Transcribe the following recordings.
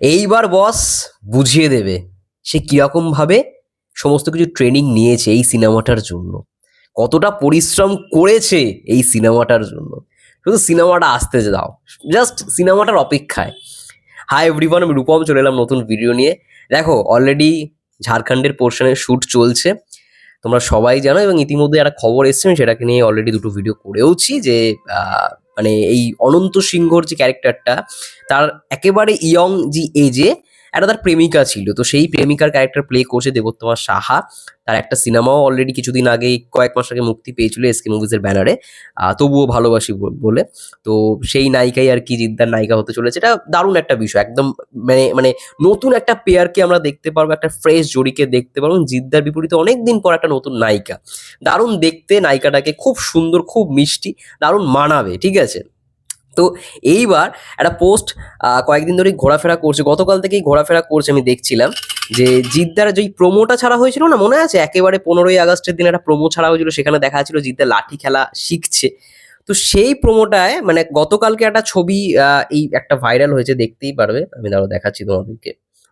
এইবার বস বুঝিয়ে দেবে সে কিরকমভাবে সমস্ত কিছু ট্রেনিং নিয়েছে এই সিনেমাটার জন্য। কতটা পরিশ্রম করেছে এই সিনেমাটার জন্য। শুধু সিনেমাটা আসতে দাও জাস্ট সিনেমাটার অপেক্ষায়। হাই এভরিওয়ান আমি রূপম, চলে এলাম নতুন ভিডিও নিয়ে। দেখো অলরেডি ঝাড়খণ্ডের পোর্শনের শ্যুট চলছে। তোমরা সবাই জানো এবং ইতিমধ্যে একটা খবর এসছে, আমি সেটাকে নিয়ে অলরেডি দুটো ভিডিও করেওছি যে মানে এই অনন্ত সিংহর যে ক্যারেক্টারটা তার একেবারে ইয়ং যে এজে একটা তার প্রেমিকা ছিল। তো সেই প্রেমিকার ক্যারেক্টার প্লে করছে দেবোত্তমা সাহা। তার একটা সিনেমাও অলরেডি কিছুদিন আগে, কয়েক মাস আগে মুক্তি পেয়েছিল এসকে মুভিজের ব্যানারে তবুও ভালোবাসি বলে। তো সেই নায়িকাই আর কি জিদ্দার নায়িকা হতে চলেছে। এটা দারুণ একটা বিষয়। একদম মানে মানে নতুন একটা পেয়ারকে আমরা দেখতে পারব, একটা ফ্রেশ জড়িকে দেখতে পারব জিদ্দার বিপরীতে অনেক দিন পর একটা নতুন নায়িকা। দারুণ দেখতে নায়িকাটাকে। খুব সুন্দর, খুব মিষ্টি, দারুণ মানাবে, ঠিক আছে? তো এইবার একটা পোস্ট কয়েকদিন ধরেই ঘোরাফেরা করছে। গতকাল থেকেই ঘোরাফেরা করছে, আমি দেখছিলাম যে জিদ্দার যেই প্রোমোটা ছাড়া হয়েছিল না, মনে আছে? একেবারে পনেরোই আগস্টের দিন একটা প্রোমো ছাড়া হয়েছিল, সেখানে দেখা যাচ্ছিল জিদ্দার লাঠি খেলা শিখছে। তো সেই প্রোমোটায় মানে গতকালকে একটা ছবি এই একটা ভাইরাল হয়েছে, দেখতেই পারবে। আমি দাঁড়ো দেখাচ্ছি তোমাদেরকে।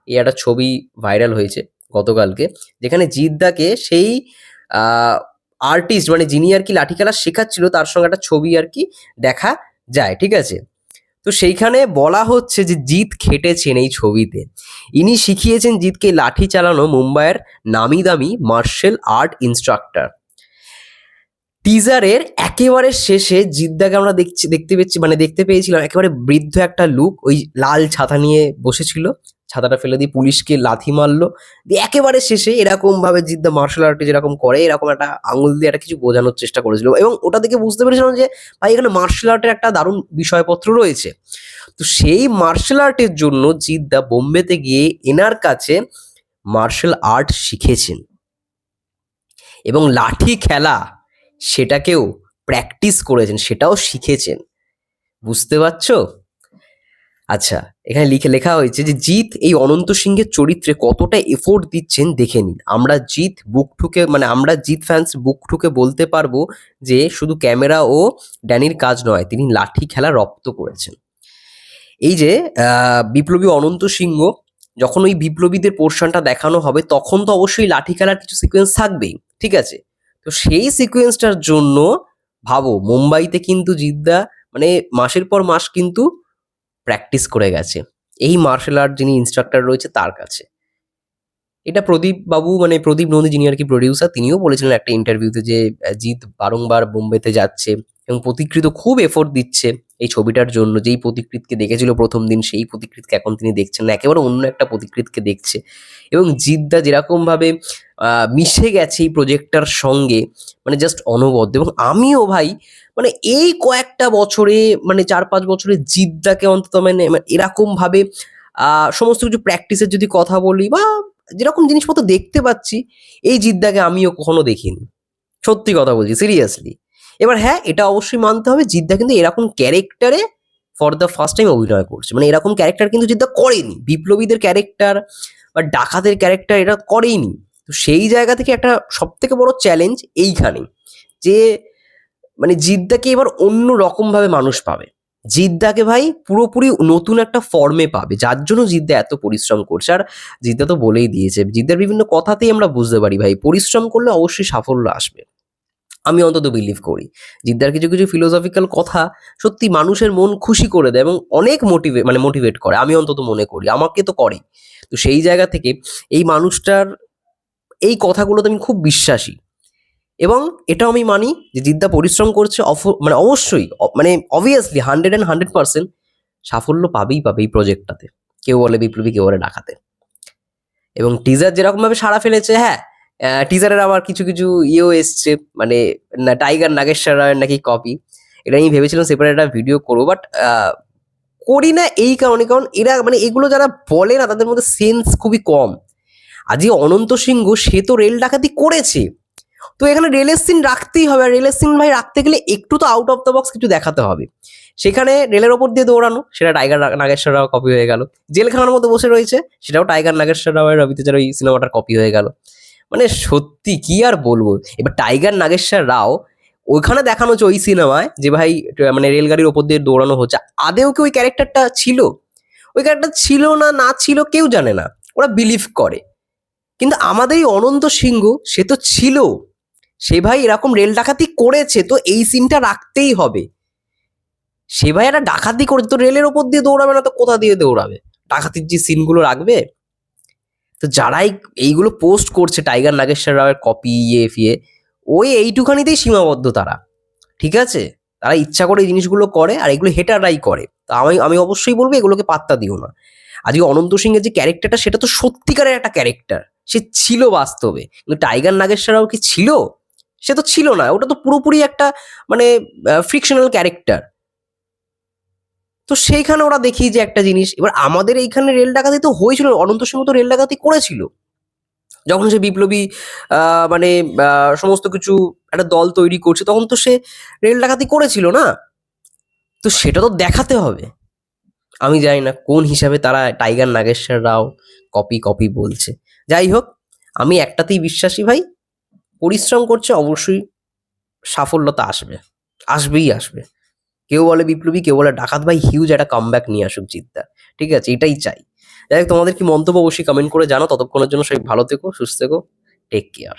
এই একটা ছবি ভাইরাল হয়েছে গতকালকে, যেখানে জিদ্দাকে সেই আর্টিস্ট মানে যিনি আর কি লাঠি খেলা শেখাচ্ছিল, তার সঙ্গে একটা ছবি আর কি দেখা যায়, ঠিক আছে? তো সেইখানে বলা হচ্ছে যে জিৎ খেটেছেন এই ছবিতে। ইনি শিখিয়েছেন জিৎকে লাঠি চালানো মুম্বাইয়ের নামি দামি মার্শাল আর্ট ইনস্ট্রাক্টর। টিজারের একেবারে শেষে জিদ্দাকে আমরা দেখছি, দেখতে পেয়েছি মানে দেখতে পেয়েছিলাম, একেবারে বৃদ্ধ একটা লুক, ওই লাল ছাতা নিয়ে বসেছিল। ছাতাটা ফেলে দিয়ে পুলিশকে লাথি মারলো। দিয়ে একেবারে শেষে এরকম ভাবে জিদ্দা মার্শাল আর্টে যেরকম করে, এরকম একটা আঙুল দিয়ে একটা কিছু বোঝানোর চেষ্টা করেছিল। এবং ওটা দেখে বুঝতে পেরেছিলাম যে, ভাই, এখানে মার্শাল আর্টের একটা দারুণ বিষয়পত্র রয়েছে। তো সেই মার্শাল আর্টের জন্য জিদ্দা বোম্বেতে গিয়ে এনার কাছে মার্শাল আর্ট শিখেছেন। এবং লাঠি খেলা সেটাকেও প্র্যাকটিস করেছেন, সেটাও শিখেছেন। বুঝতে পারছ? আচ্ছা এখানে লিখে লেখা হয়েছে যে, জিৎ এই অনন্ত সিংহের চরিত্রে কতটা এফোর্ট দিচ্ছেন দেখে নিন। আমরা জিৎ বুক ঠুকে মানে আমরা জিৎ ফ্যান্স বুক ঠুকে বলতে পারব যে, শুধু ক্যামেরা ও ড্যানির কাজ নয়, তিনি লাঠি খেলা রপ্ত করেছেন। এই যে বিপ্লবী অনন্ত সিংহ, যখন ওই বিপ্লবীদের পোর্শনটা দেখানো হবে, তখন তো অবশ্যই লাঠি খেলার কিছু সিকোয়েন্স থাকবেই, ঠিক আছে? তো সেই সিকোয়েন্সটার জন্য, ভাবো, মুম্বাইতে কিন্তু জিদ্দা মানে মাসের পর মাস কিন্তু প্র্যাকটিস করে গেছে। এই মার্শাল আর্ট যিনি ইনস্ট্রাক্টর রয়েছে তার কাছে। এটা প্রদীপ বাবু মানে প্রদীপ নন্দী যিনি আর কি প্রডিউসার তিনিও বলেছিলেন একটা ইন্টারভিউতে যে, জিৎ বারংবার বোম্বেতে যাচ্ছে। এবং প্রতিকৃত খুব এফোর্ট দিচ্ছে এই ছবিটার জন্য। যেই প্রতিকৃতকে দেখেছিল প্রথম দিন, সেই প্রতিকৃতকে এখন তিনি দেখছেন না। একেবারে অন্য একটা প্রতিকৃতকে দেখছে। এবং জিদ্দা যেরকমভাবে মিশে গেছে এই প্রজেক্টটার সঙ্গে মানে জাস্ট অনবদ্য। এবং আমিও ভাই মানে এই কয়েকটা বছরে মানে চার পাঁচ বছরে জিদ্দাকে অন্তত মানে মানে এরকমভাবে সমস্ত কিছু প্র্যাকটিসের যদি কথা বলি বা যেরকম জিনিসপত্র দেখতে পাচ্ছি, এই জিদ্দাকে আমিও কখনো দেখিনি। সত্যি কথা বলছি সিরিয়াসলি এবার হ্যাঁ এটা অবশ্যই মানতে হবে জিদ্দা কিন্তু এরকম ক্যারেক্টারে ফর দ্য ফার্স্ট টাইম অভিনয় করছে। মানে এরকম ক্যারেক্টার কিন্তু জিদ্দা করেনি। বিপ্লবীদের ক্যারেক্টার বা ডাকাতের ক্যারেক্টার এটা করেইনি। তো সেই জায়গা থেকে একটা সব থেকে বড় চ্যালেঞ্জ এইখানে যে মানে জিদ্দাকে এবার অন্য রকমভাবে মানুষ পাবে। জিদ্দাকে ভাই পুরোপুরি নতুন একটা ফর্মে পাবে। যার জন্য জিদ্দা এত পরিশ্রম করছে। আর জিদ্দা তো বলেই দিয়েছে জিদ্দার বিভিন্ন কথাতেই আমরা বুঝতে পারি ভাই, পরিশ্রম করলে অবশ্যই সাফল্য আসবে। আমি অন্তত বিলিভ করি। জিদ্দার কিছু কিছু ফিলোসফিক্যাল কথা সত্যি মানুষের মন খুশি করে দেয় এবং অনেক মোটিভে মানে মোটিভেট করে। আমি অন্তত মনে করি, আমাকে তো করে তো সেই জায়গা থেকে এই মানুষটার এই কথাগুলোতে আমি খুব বিশ্বাসী। এবং এটাও আমি মানি যে জিদ্দা পরিশ্রম করছে অফ- মানে অবশ্যই মানে obviously hundred and hundred percent সাফল্য পাবেই পাবে এই প্রজেক্টটাতে কেউ বলে বিপ্লবী, কেউ বলে ডাকাতে। এবং টিজার যেরকমভাবে সাড়া ফেলেছে হ্যাঁ টিজারের আবার কিছু কিছু ইয়েও এসছে মানে না টাইগার নাগেশ্বর রায়ের নাকি কপি এটা আমি ভেবেছিলাম সেপারেট একটা ভিডিও করব বাট করি না এই কারণে, কারণ এরা মানে এগুলো যারা বলে না, তাদের মধ্যে সেন্স খুবই কম। আজকে অনন্ত সিংহ, সে তো রেল ডাকাতি করেছে। তো এখানে রেলের সিন রাখতেই হবে, আর রেলের সিন ভাই রাখতে গেলে একটু তো আউট অফ দ্য বক্স কিছু দেখাতে হবে। সেখানে রেলের ওপর দিয়ে দৌড়ানো, সেটা টাইগার নাগেশ্বর রাও কপি হয়ে গেল। জেলখানার মধ্যে বসে রয়েছে, সেটাও টাইগার নাগেশ্বর রাওয়ের রবিতেজার ওই সিনেমাটার কপি হয়ে গেল। মানে সত্যি কি আর বলব? এবার টাইগার নাগেশ্বর রাও ওইখানে দেখানো হচ্ছে ওই সিনেমায় যে ভাই মানে রেলগাড়ির ওপর দিয়ে দৌড়ানো হচ্ছে। আদেও কি ওই ক্যারেক্টারটা ছিল? ওই ক্যারেক্টার ছিল না না ছিল কেউ জানে না। ওরা বিলিভ করে। কিন্তু আমাদের এই অনন্ত সিংহ, সে তো ছিল। সে ভাই এরকম রেল ডাকাতি করেছে, তো এই সিনটা রাখতেই হবে। সে ভাই একটা ডাকাতি করে তো রেলের ওপর দিয়ে দৌড়াবে না, তো কোথা দিয়ে দৌড়াবে? ডাকাতির যে সিনগুলো রাখবে তো যারাই এইগুলো পোস্ট করছে টাইগার নাগেশ্বর রাওয়ের কপি ইয়ে ফিয়ে, ওই এইটুখানিতেই সীমাবদ্ধ তারা, ঠিক আছে? তারা ইচ্ছা করে এই জিনিসগুলো করে আর এগুলো হেটাররাই করে। তা আমি আমি অবশ্যই বলব এগুলোকে পাত্তা দিও না। আজকে অনন্ত সিংয়ের যে ক্যারেক্টারটা সেটা তো সত্যিকারের একটা ক্যারেক্টার সে ছিল বাস্তবে। কিন্তু টাইগার নাগেশ্বর রাও কি ছিল? সে তো ছিল না। ওটা তো পুরোপুরি একটা মানে ফ্রিকশনাল ক্যারেক্টার তো সেইখানে ওরা দেখি যে একটা জিনিস, এবার আমাদের এইখানে রেল ডাকাতি তো হয়েছিল, অনন্ত সিংহ তো রেল ডাকাতি করেছিল। যখন সে বিপ্লবী মানে সমস্ত কিছু একটা দল তৈরি করছে, তখন তো সে রেল ডাকাতি করেছিল না? তো সেটা তো দেখাতে হবে। আমি জানি না কোন হিসাবে তারা tiger Nageswara Rao copy copy বলছে। যাই হোক, আমি একটাতেই বিশ্বাসী ভাই, পরিশ্রম করছে, অবশ্যই সাফল্যতা আসবে, আসবেই আসবে। কেউ বলে বিপ্লবী, কেউ বলে ডাকাত, ভাই হিউজ একটা কামব্যাক নিয়ে আসুক জিদ্দার ঠিক আছে? এটাই চাই। যাই হোক, তোমাদের কি মন্তব্য অবশ্যই কমেন্ট করে জানো ততক্ষণের জন্য সবাই ভালো থেকো, সুস্থ থেকো। Take care